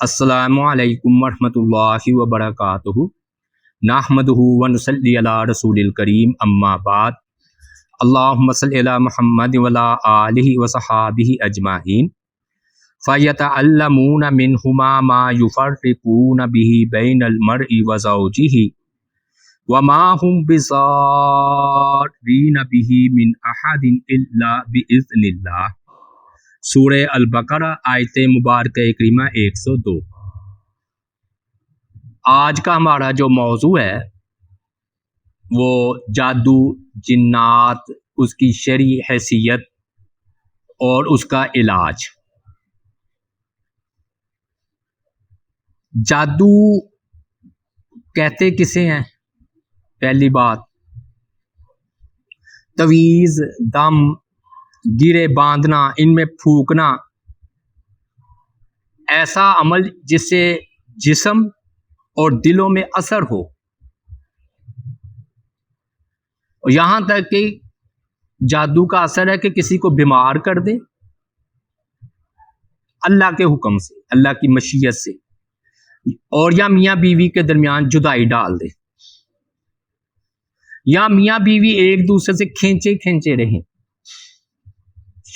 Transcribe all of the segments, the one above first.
السلام علیکم ورحمۃ اللہ وبرکاتہ نحمد ونسلی علی رسول الکریم أما بعد. اللہم صلی علی محمد ولا آلہ وصحابہ اجمعین فیتعلمون منہما ما یفرقون به بین المرء وزوجہ وما هم بضارین به من احد الا باذن اللہ سورہ البقرہ، آیت مبارکہ کریمہ ایک سو دو۔ آج کا ہمارا جو موضوع ہے، وہ جادو، جنات، اس کی شرع حیثیت اور اس کا علاج۔ جادو کہتے کسے ہیں؟ پہلی بات تویز دم گرے باندھنا، ان میں پھونکنا۔ ایسا عمل جس سے جسم اور دلوں میں اثر ہو۔ یہاں تک کہ جادو کا اثر ہے کہ کسی کو بیمار کر دے۔ اللہ کے حکم سے، اللہ کی مشیت سے۔ اور یا میاں بیوی کے درمیان جدائی ڈال دے۔ یا میاں بیوی ایک دوسرے سے کھینچے کھینچے رہیں۔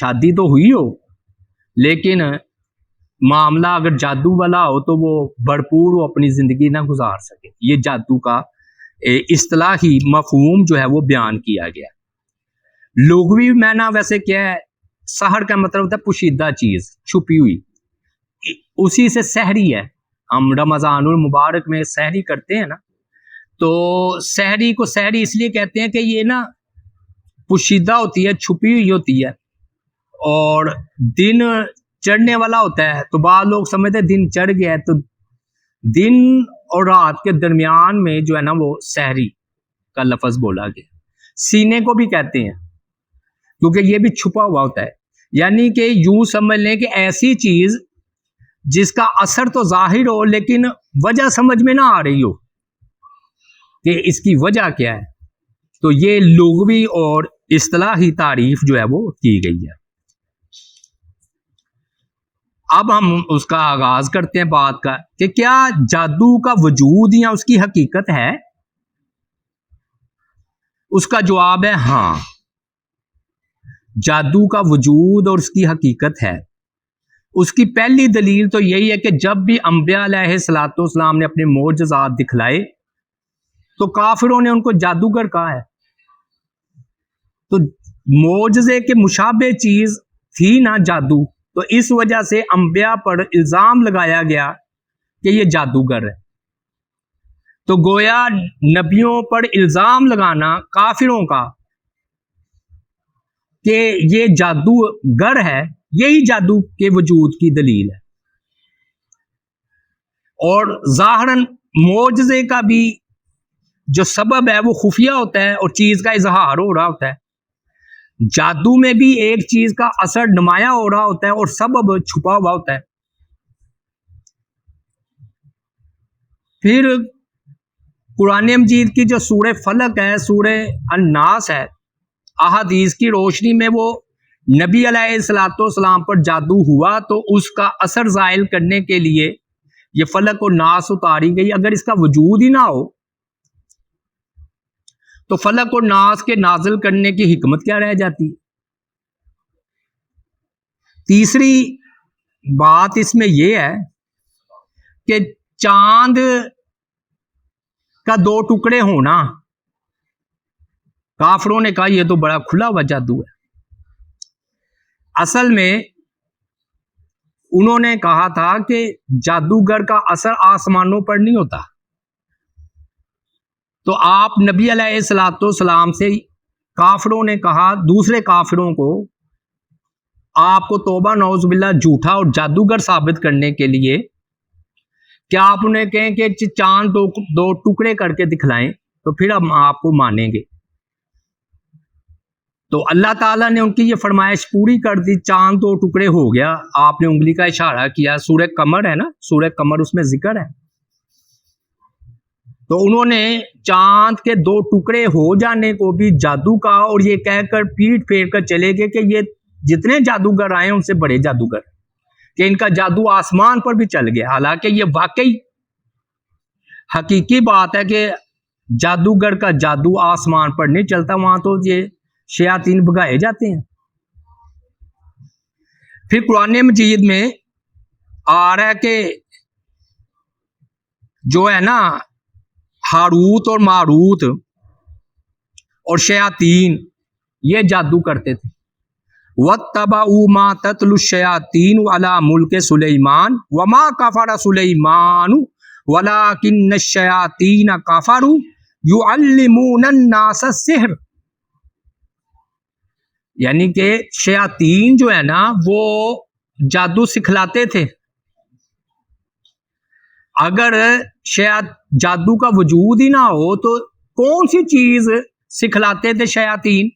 شادی تو ہوئی ہو، لیکن معاملہ اگر جادو والا ہو تو وہ بھرپور وہ اپنی زندگی نہ گزار سکے۔ یہ جادو کا اصطلاحی مفہوم جو ہے وہ بیان کیا گیا۔ لغوی میں نہ ویسے کیا ہے سہر کا مطلب ہوتا ہے پوشیدہ چیز، چھپی ہوئی۔ اسی سے سحری ہے۔ ہم رمضان المبارک میں سحری کرتے ہیں نا، تو سحری کو سحری اس لیے کہتے ہیں کہ یہ نا پوشیدہ ہوتی ہے، چھپی ہوئی ہوتی ہے۔ اور دن چڑھنے والا ہوتا ہے تو بعض لوگ سمجھتے دن چڑھ گیا ہے تو دن اور رات کے درمیان میں جو ہے نا وہ سحری کا لفظ بولا گیا سینے کو بھی کہتے ہیں کیونکہ یہ بھی چھپا ہوا ہوتا ہے۔ یعنی کہ یوں سمجھ لیں کہ ایسی چیز جس کا اثر تو ظاہر ہو لیکن وجہ سمجھ میں نہ آ رہی ہو کہ اس کی وجہ کیا ہے۔ تو یہ لغوی اور اصطلاحی تعریف جو ہے وہ کی گئی ہے۔ اب ہم اس کا آغاز کرتے ہیں بات کا کہ کیا جادو کا وجود یا اس کی حقیقت ہے؟ اس کا جواب ہے ہاں۔ جادو کا وجود اور اس کی حقیقت ہے۔ اس کی پہلی دلیل تو یہی ہے کہ جب بھی انبیاء علیہ سلاۃ والسلام نے اپنے معجزات دکھلائے تو کافروں نے ان کو جادوگر کہا ہے۔ تو معجزے کے مشابہ چیز تھی نا جادو۔ تو اس وجہ سے انبیاء پر الزام لگایا گیا کہ یہ جادوگر ہے۔ تو گویا نبیوں پر الزام لگانا کافروں کا کہ یہ جادوگر ہے، یہی جادو کے وجود کی دلیل ہے۔ اور ظاہر معجزے کا بھی جو سبب ہے، وہ خفیہ ہوتا ہے اور چیز کا اظہار ہو رہا ہوتا ہے۔ جادو میں بھی ایک چیز کا اثر نمایاں ہو رہا ہوتا ہے اور سبب چھپا ہوا ہوتا ہے۔ پھر قرآن مجید کی جو سورہ فلک ہے، سورہ الناس ہے، احادیث کی روشنی میں وہ نبی علیہ السلاۃ والسلام پر جادو ہوا تو اس کا اثر زائل کرنے کے لیے یہ فلک و ناس اتاری گئی۔ اگر اس کا وجود ہی نہ ہو تو فلک اور ناس کے نازل کرنے کی حکمت کیا رہ جاتی؟ تیسری بات اس میں یہ ہے کہ چاند کا دو ٹکڑے ہونا کافروں نے کہا یہ تو بڑا کھلا ہوا جادو ہے۔ اصل میں انہوں نے کہا تھا کہ جادوگر کا اثر آسمانوں پر نہیں ہوتا۔ تو آپ نبی علیہ السلاۃ والسلام سے کافروں نے کہا، دوسرے کافروں کو آپ کو توبہ نوز باللہ، جھوٹا اور جادوگر ثابت کرنے کے لیے کیا آپ انہیں کہیں کہ چاند دو دو ٹکڑے کر کے دکھلائیں تو پھر ہم آپ کو مانیں گے۔ تو اللہ تعالیٰ نے ان کی یہ فرمائش پوری کر دی، چاند دو ٹکڑے ہو گیا۔ آپ نے انگلی کا اشارہ کیا، سورہ کمر ہے نا؟ سورہ کمر اس میں ذکر ہے۔ تو انہوں نے چاند کے دو ٹکڑے ہو جانے کو بھی جادو کا اور یہ کہہ کر پیٹ پھیر کر چلے گئے کہ یہ جتنے جادوگر آئے ان سے بڑے جادوگر کہ ان کا جادو آسمان پر بھی چل گیا۔ حالانکہ یہ واقعی حقیقی بات ہے کہ جادوگر کا جادو آسمان پر نہیں چلتا، وہاں تو یہ شیاطین بگائے جاتے ہیں۔ پھر قرآن مجید میں آ رہا ہے کہ جو ہے نا ہاروت اور ماروت اور شیاطین، یہ جادو کرتے تھے۔ وَاتَّبَعُوا تبا ما تتل الشیاطین والا ملک سلیمان وما کفر سلیمان ولاکن الشیاطین کفروا یعلمون الناس السحر۔ یعنی کہ شیاطین جو ہے نا، وہ جادو سکھلاتے تھے۔ اگر شاید جادو کا وجود ہی نہ ہو تو کون سی چیز سکھلاتے تھے شیاطین؟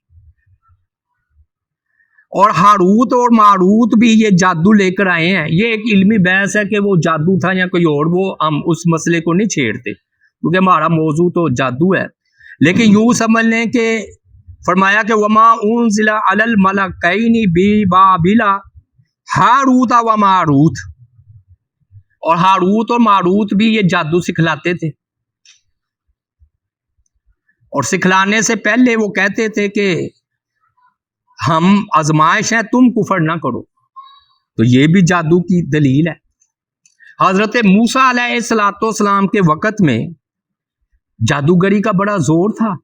اور ہاروت اور ماروت بھی یہ جادو لے کر آئے ہیں۔ یہ ایک علمی بحث ہے کہ وہ جادو تھا یا کوئی اور، وہ ہم اس مسئلے کو نہیں چھیڑتے، کیونکہ ہمارا موضوع تو جادو ہے۔ لیکن یوں سمجھ لیں کہ فرمایا کہ وما اون ضلع الملکین بی بابلا ہاروت و ماروت۔ اور ہاروت اور ماروت بھی یہ جادو سکھلاتے تھے۔ اور سکھلانے سے پہلے وہ کہتے تھے کہ ہم آزمائش ہیں، تم کفر نہ کرو۔ تو یہ بھی جادو کی دلیل ہے۔ حضرت موسا علیہ السلاۃ والسلام کے وقت میں جادوگری کا بڑا زور تھا۔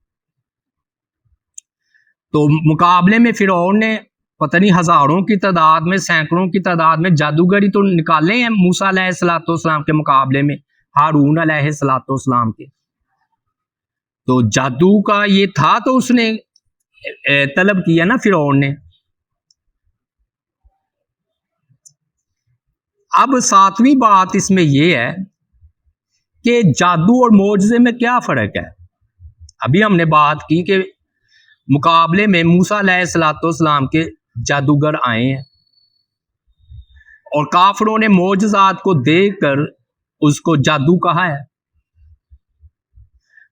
تو مقابلے میں فرعون نے پتہ نہیں ہزاروں کی تعداد میں، سینکڑوں کی تعداد میں جادوگری تو نکالے ہیں موسا علیہ السلاۃ والسلام کے مقابلے میں، ہارون علیہ السلاۃ والسلام کے۔ تو جادو کا یہ تھا تو اس نے طلب کیا نا فرعون نے۔ اب ساتویں بات اس میں یہ ہے کہ جادو اور معجزے میں کیا فرق ہے؟ ابھی ہم نے بات کی کہ مقابلے میں موسا علیہ السلاۃ والسلام کے جادوگر آئے ہیں۔ اور کافروں نے معجزات کو دیکھ کر اس کو جادو کہا ہے۔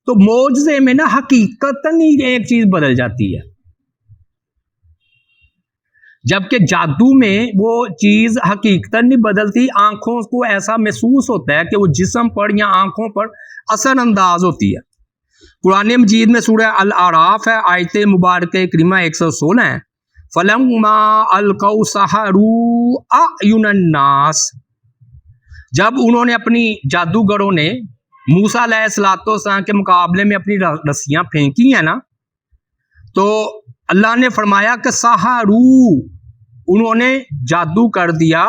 تو معجزے میں نا حقیقت ہی ایک چیز بدل جاتی ہے۔ جبکہ جادو میں وہ چیز حقیقت نہیں بدلتی، آنکھوں کو ایسا محسوس ہوتا ہے کہ وہ جسم پر یا آنکھوں پر اثر انداز ہوتی ہے۔ قرآن مجید میں سورہ العراف ہے آیت مبارک کریمہ ایک سو سولہ ہے فلما القو الناس جب انہوں نے اپنی جادوگروں نے موسا علیہ السلاۃ والسلام کے مقابلے میں اپنی رسیاں پھینکی ہیں نا، تو اللہ نے فرمایا کہ سہارو انہوں نے جادو کر دیا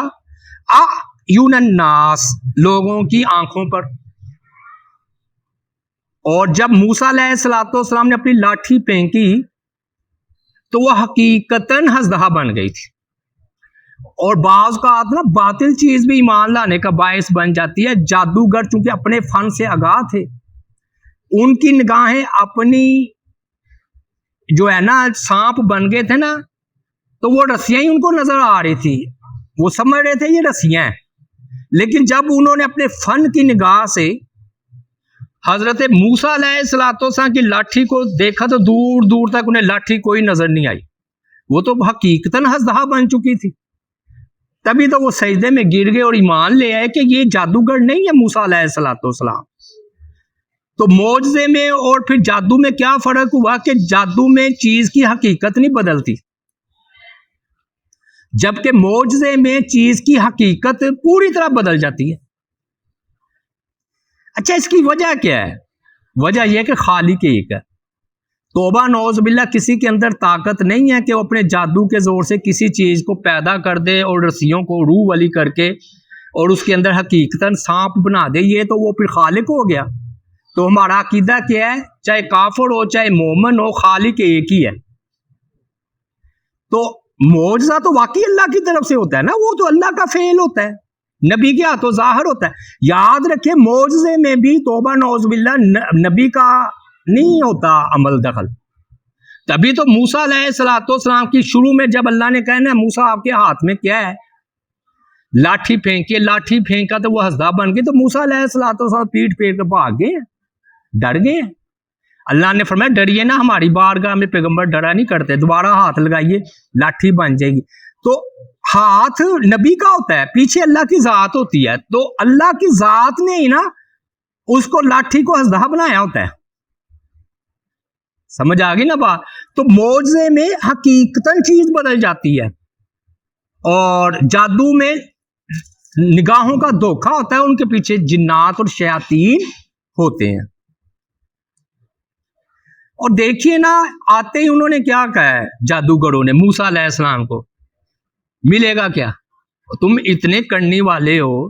الناس لوگوں کی آنکھوں پر۔ اور جب موسا علیہ السلاۃ والسلام نے اپنی لاٹھی پھینکی تو وہ حقیقت ہزدہ بن گئی تھی۔ اور بعض کا نا، باطل چیز بھی ایمان لانے کا باعث بن جاتی ہے۔ جادوگر چونکہ اپنے فن سے آگاہ تھے، ان کی نگاہیں اپنی جو ہے نا، سانپ بن گئے تھے نا، تو وہ رسیاں ہی ان کو نظر آ رہی تھی۔ وہ سمجھ رہے تھے یہ رسیاں ہیں۔ لیکن جب انہوں نے اپنے فن کی نگاہ سے حضرت موسا علیہ السلاۃ کی لاٹھی کو دیکھا تو دور دور تک انہیں لاٹھی کوئی نظر نہیں آئی۔ وہ تو حقیقت ہزدہ بن چکی تھی۔ تبھی تو وہ سجدے میں گر گئے اور ایمان لے آئے کہ یہ جادوگر نہیں ہے موسا علیہ السلاۃ والسلام۔ تو معجزے میں اور پھر جادو میں کیا فرق ہوا کہ جادو میں چیز کی حقیقت نہیں بدلتی۔ جبکہ معجزے میں چیز کی حقیقت پوری طرح بدل جاتی ہے۔ اچھا اس کی وجہ کیا ہے؟ وجہ یہ کہ خالق ایک ہے۔ توبہ نوز باللہ، کسی کے اندر طاقت نہیں ہے کہ وہ اپنے جادو کے زور سے کسی چیز کو پیدا کر دے اور رسیوں کو روح والی کر کے اور اس کے اندر حقیقت سانپ بنا دے۔ یہ تو وہ پھر خالق ہو گیا۔ تو ہمارا عقیدہ کیا ہے؟ چاہے کافر ہو، چاہے مومن ہو، خالق ایک ہی ہے۔ تو معجزہ تو واقعی اللہ کی طرف سے ہوتا ہے نا؟ وہ تو اللہ کا فعل ہوتا ہے۔ نبی کے ہاتھوں ظاہر ہوتا ہے۔ یاد رکھے معجزے میں بھی توبہ نوز باللہ نبی کا نہیں ہوتا عمل دخل۔ تبھی تو موسا علیہ السلاۃ والسلام کی شروع میں جب اللہ نے کہنا موسا آپ کے ہاتھ میں کیا ہے؟ لاٹھی پھینکی، لاٹھی پھینکا تو وہ ہسدا بن گئی تو موسا علیہ السلاۃ والسلام پیٹ پھیر کے بھاگ گئے، ڈر گئے۔ اللہ نے فرمایا، ڈریے نا ہماری بارگاہ میں پیغمبر ڈرا نہیں کرتے، دوبارہ ہاتھ لگائیے، لاٹھی بن جائے گی۔ تو ہاتھ نبی کا ہوتا ہے، پیچھے اللہ کی ذات ہوتی ہے۔ تو اللہ کی ذات نے ہی نا اس کو لاٹھی کو ہزدہ بنایا ہوتا ہے۔ سمجھ آ گئی نا بات؟ تو موجے میں حقیقت چیز بدل جاتی ہے۔ اور جادو میں نگاہوں کا دھوکا ہوتا ہے، ان کے پیچھے جنات اور شیاطین ہوتے ہیں۔ اور دیکھیے نا، آتے ہی انہوں نے کیا کہا ہے، جادوگروں نے موسا علیہ السلام کو۔ ملے گا کیا؟ تم اتنے کرنے والے ہو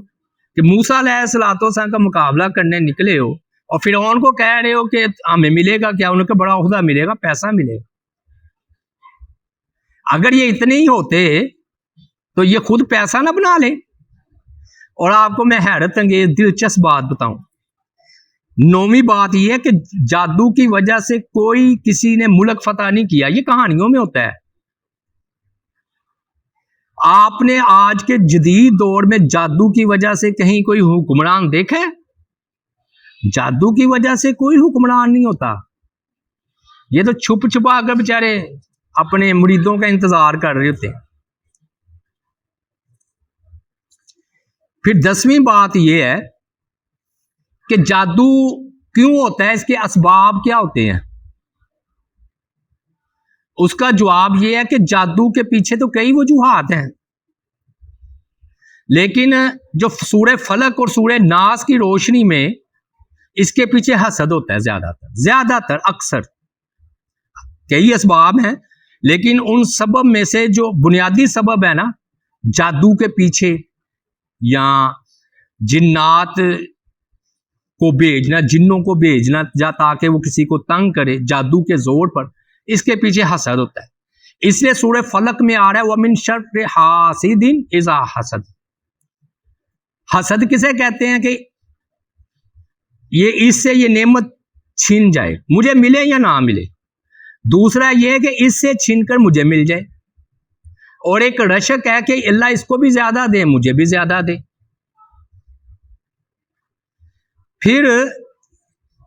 کہ موسا علیہ السلام کا مقابلہ کرنے نکلے ہو اور پھر کو کہہ رہے ہو کہ ہاں، ہمیں ملے گا کیا؟ ان کو بڑا عہدہ ملے گا، پیسہ ملے گا۔ اگر یہ اتنے ہی ہوتے تو یہ خود پیسہ نہ بنا لے۔ اور آپ کو میں حیرت انگیز، دلچسپ بات بتاؤں۔ نومی بات یہ ہے کہ جادو کی وجہ سے کوئی کسی نے ملک فتح نہیں کیا۔ یہ کہانیوں میں ہوتا ہے۔ آپ نے آج کے جدید دور میں جادو کی وجہ سے کہیں کوئی حکمران دیکھا ہے جادو کی وجہ سے کوئی حکمران نہیں ہوتا۔ یہ تو چھپ چھپا کر بےچارے اپنے مریدوں کا انتظار کر رہے ہوتے۔ ہیں پھر دسویں بات یہ ہے کہ جادو کیوں ہوتا ہے؟ اس کے اسباب کیا ہوتے ہیں؟ اس کا جواب یہ ہے کہ جادو کے پیچھے تو کئی وجوہات ہیں۔ لیکن جو سورہ فلک اور سورہ ناس کی روشنی میں اس کے پیچھے حسد ہوتا ہے زیادہ تر زیادہ تر، اکثر۔ کئی اسباب ہیں، لیکن ان سبب میں سے جو بنیادی سبب ہے نا، جادو کے پیچھے یا جنات کو بھیجنا، جنوں کو بھیجنا جا تاکہ وہ کسی کو تنگ کرے، جادو کے زور پر۔ اس کے پیچھے حسد ہوتا ہے۔ اس لیے سورہ فلک میں آ رہا ہے، ومن شر حاسدین اذا حسد۔ حسد کسے کہتے ہیں کہ یہ اس سے یہ نعمت چھین جائے، مجھے ملے یا نہ ملے۔ دوسرا یہ کہ اس سے چھین کر مجھے مل جائے۔ اور ایک رشک ہے کہ اللہ اس کو بھی زیادہ دے، مجھے بھی زیادہ دے۔ پھر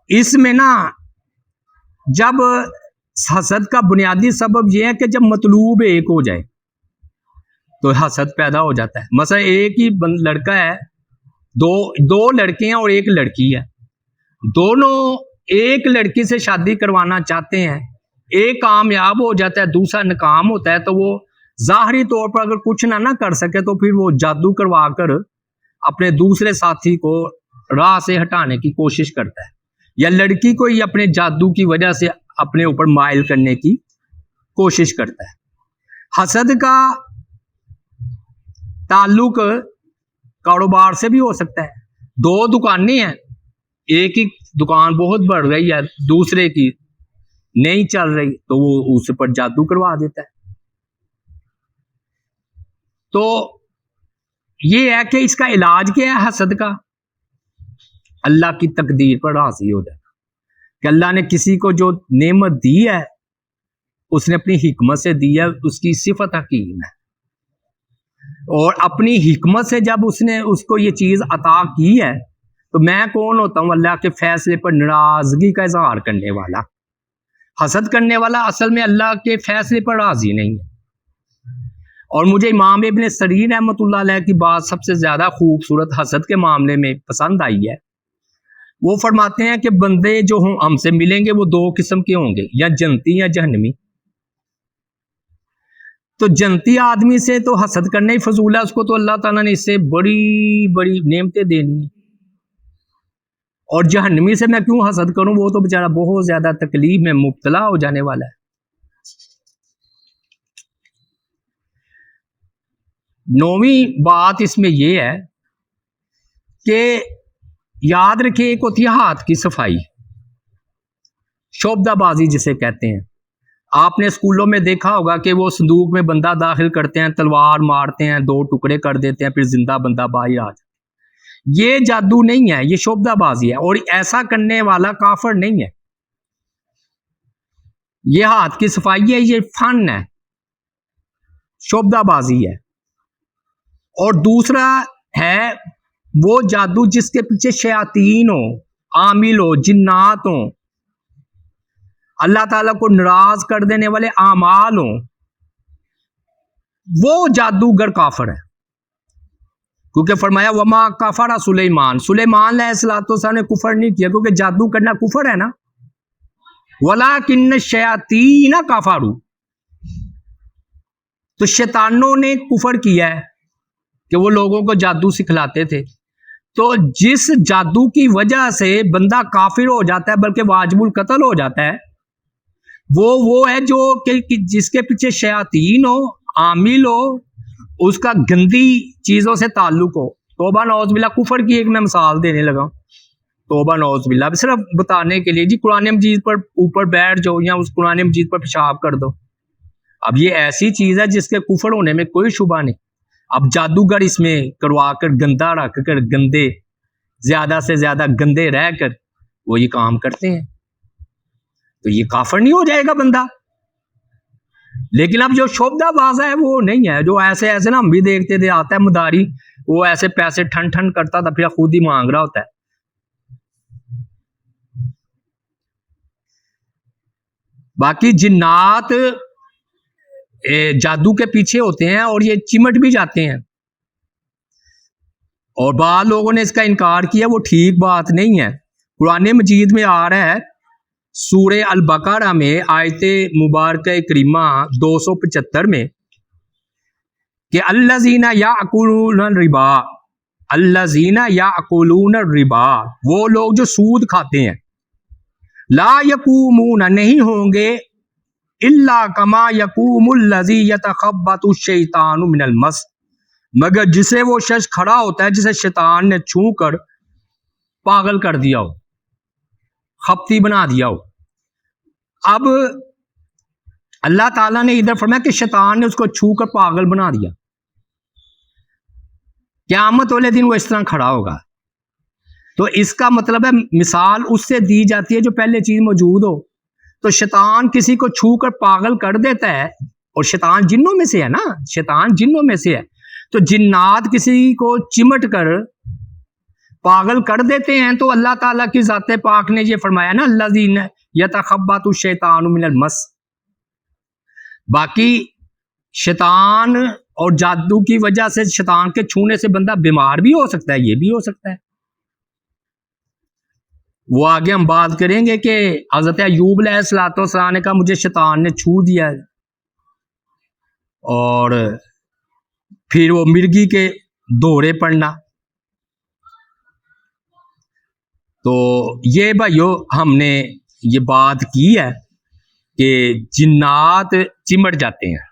اس میں نا جب حسد کا بنیادی سبب یہ ہے کہ جب مطلوب ایک ہو جائے تو حسد پیدا ہو جاتا ہے۔ مثلا ایک ہی لڑکا ہے، دو دو لڑکے ہیں اور ایک لڑکی ہے۔ دونوں ایک لڑکی سے شادی کروانا چاہتے ہیں۔ ایک کامیاب ہو جاتا ہے، دوسرا ناکام ہوتا ہے، تو وہ ظاہری طور پر اگر کچھ نہ نہ کر سکے تو پھر وہ جادو کروا کر اپنے دوسرے ساتھی کو راہ سے ہٹانے کی کوشش کرتا ہے۔ یا لڑکی کو ہی اپنے جادو کی وجہ سے اپنے اوپر مائل کرنے کی کوشش کرتا ہے۔ حسد کا تعلق کاروبار سے بھی ہو سکتا ہے۔ دو دکانیں ہیں۔ ایک ہی دکان بہت بڑھ رہی ہے، دوسرے کی نہیں چل رہی، تو وہ اس پر جادو کروا دیتا ہے۔ تو یہ ہے کہ اس کا علاج کیا ہے حسد کا؟ اللہ کی تقدیر پر راضی ہو جائے۔ کہ اللہ نے کسی کو جو نعمت دی ہے، اس نے اپنی حکمت سے دی ہے، اس کی صفت حکیم ہے۔ اور اپنی حکمت سے جب اس نے اس کو یہ چیز عطا کی ہے، تو میں کون ہوتا ہوں؟ اللہ کے فیصلے پر ناراضگی کا اظہار کرنے والا۔ حسد کرنے والا اصل میں اللہ کے فیصلے پر راضی نہیں ہے۔ اور مجھے امام ابن سرین احمد اللہ علیہ کی بات سب سے زیادہ خوبصورت حسد کے معاملے میں پسند آئی ہے۔ وہ فرماتے ہیں کہ بندے جو ہوں ہم سے ملیں گے وہ دو قسم کے ہوں گے، یا جنتی یا جہنمی۔ تو جنتی آدمی سے تو حسد کرنا ہی فضول ہے، اس کو تو اللہ تعالیٰ نے اس سے بڑی بڑی نعمتیں دینی ہیں۔ اور جہنمی سے میں کیوں حسد کروں؟ وہ تو بےچارا بہت زیادہ تکلیف میں مبتلا ہو جانے والا ہے۔ نویں بات اس میں یہ ہے کہ یاد رکھے ایک ہوتی ہے ہاتھ کی صفائی۔ شوبدہ بازی جسے کہتے ہیں۔ آپ نے اسکولوں میں دیکھا ہوگا کہ وہ صندوق میں بندہ داخل کرتے ہیں، تلوار مارتے ہیں، دو ٹکڑے کر دیتے ہیں، پھر زندہ بندہ باہر آ جاتا یہ جادو نہیں ہے، یہ شوبدہ بازی ہے اور ایسا کرنے والا کافر نہیں ہے۔ یہ ہاتھ کی صفائی ہے، یہ فن ہے۔ شوبدہ بازی ہے۔ اور دوسرا ہے وہ جادو جس کے پیچھے شیاطین ہو عامل ہو جنات ہوں۔ اللہ تعالیٰ کو ناراض کر دینے والے اعمال ہوں۔ وہ جادوگر کافر ہے کیونکہ فرمایا، وما کافرا سلیمان۔ سلیمان علیہ السلاۃ والسلام نے کفر نہیں کیا، کیونکہ جادو کرنا کفر ہے نا۔ ولا کن شیاتی نا کافارو تو شیطانوں نے کفر کیا ہے کہ وہ لوگوں کو جادو سکھلاتے تھے۔ تو جس جادو کی وجہ سے بندہ کافر ہو جاتا ہے بلکہ واجب القتل ہو جاتا ہے، وہ وہ ہے جو کہ جس کے پیچھے شیاطین ہو، عامل ہو، اس کا گندی چیزوں سے تعلق ہو۔ توبہ نوز باللہ، کفر کی ایک میں مثال دینے لگا۔ توبہ نوز باللہ صرف بتانے کے لیے جی قرآن مجید پر اوپر بیٹھ جاؤ یا اس قرآن مجید پر پیشاب کر دو۔ اب یہ ایسی چیز ہے جس کے کفر ہونے میں کوئی شبہ نہیں۔ اب جادوگر اس میں کروا کر گندا رکھ کر، گندے، زیادہ سے زیادہ گندے رہ کر وہ یہ کام کرتے ہیں۔ تو یہ کافر نہیں ہو جائے گا بندہ۔ لیکن اب جو شوبدہ بازا ہے وہ نہیں ہے۔ جو ایسے ایسے نا ہم بھی دیکھتے تھے، آتا ہے مداری، وہ ایسے پیسے ٹھن ٹھن کرتا تھا، پھر خود ہی مانگ رہا ہوتا ہے۔ باقی جنات جادو کے پیچھے ہوتے ہیں اور یہ چمٹ بھی جاتے ہیں۔ اور بعض لوگوں نے اس کا انکار کیا، وہ ٹھیک بات نہیں ہے۔ قرآن مجید میں آ رہا ہے، سورہ البقرہ میں آیت مبارک کریمہ دو سو پچہتر میں، کہ اللہ زینہ یا اکولون ربا اللہ زینہ یا اکولون ربا وہ لوگ جو سود کھاتے ہیں۔ لا یقومون، نہیں ہوں گے۔ اللہ کما یقوم الزی یتخبط الشیطان من المس مگر جسے وہ شخص کھڑا ہوتا ہے، جسے شیطان نے چھو کر پاگل کر دیا ہو، خپتی بنا دیا ہو۔ اب اللہ تعالیٰ نے ادھر فرمایا کہ شیطان نے اس کو چھو کر پاگل بنا دیا۔ قیامت والے دن وہ اس طرح کھڑا ہوگا۔ تو اس کا مطلب ہے، مثال اس سے دی جاتی ہے جو پہلے چیز موجود ہو۔ تو شیطان کسی کو چھو کر پاگل کر دیتا ہے اور شیطان جنوں میں سے ہے نا؟ شیطان جنوں میں سے ہے۔ تو جنات کسی کو چمٹ کر پاگل کر دیتے ہیں تو اللہ تعالیٰ کی ذات پاک نے یہ فرمایا نا اللہ دین یتخبات الشیطان من المس۔ باقی شیطان اور جادو کی وجہ سے شیطان کے چھونے سے بندہ بیمار بھی ہو سکتا ہے، یہ بھی ہو سکتا ہے۔ وہ آگے ہم بات کریں گے کہ حضرت ایوب علیہ السلاۃ والسلام نے کہا مجھے شیطان نے چھو دیا ہے۔ اور پھر وہ مرگی کے دورے پڑنا تو یہ بھائیو، ہم نے یہ بات کی ہے کہ جنات چمٹ جاتے ہیں۔